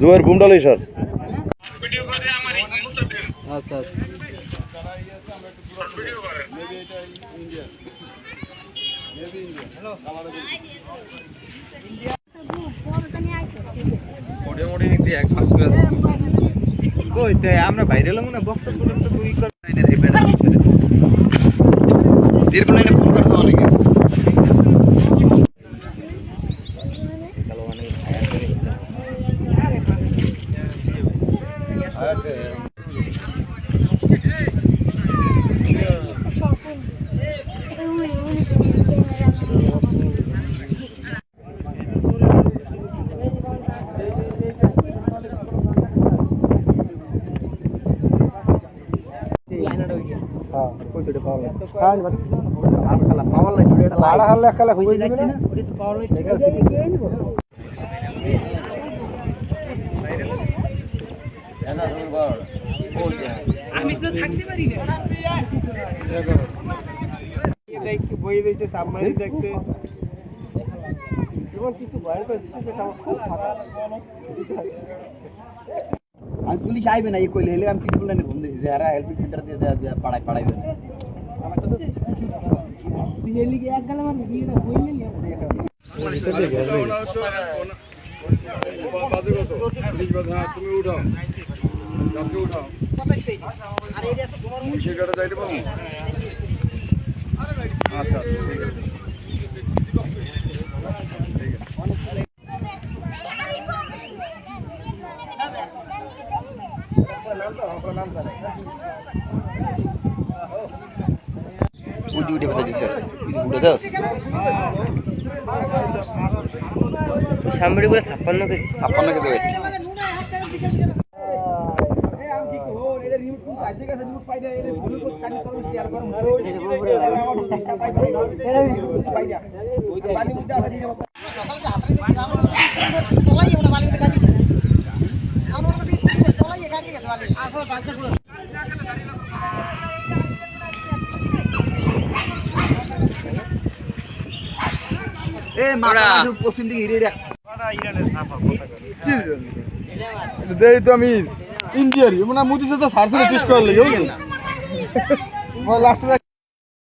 জোয়ের বুমডাল sir আচ্ছা আচ্ছা মোটামুটি নিতে এক মাস কই তো আমরা বাইরে এলাম না। বক্স পর্যন্ত তুই আমি তো থাকতে পারি না। বই দিয়েছে সাবমারি দেখতে। এবং কিছু ভয়ের করে খুব ফাঁকা আমি পুলিশ আইবে না এই কইলে হেলে আমি পিছনে ফোন দিয়েছি। যারা হেল্প সেন্টার দিয়ে পাড়ায় পাড়ায় দেয়। তুই এলি কি এক গালে মারবি বিয়েটা বই নিলি তুমি উঠাও উঠাও আচ্ছা উঠে উঠে ফেলে দিচ্ছে উঠে দাও সামনে বলে ছাপ্পান্ন কেজি ছাপ্পান্ন কেজি ওয়েট এ মাথা পশ্চিম দিকে হিরে রাখ দেই তো আমি ইন্ডিয়ার মানে মুদি সাথে সার্সেলে টেস্ট করে লাগে লাস্টে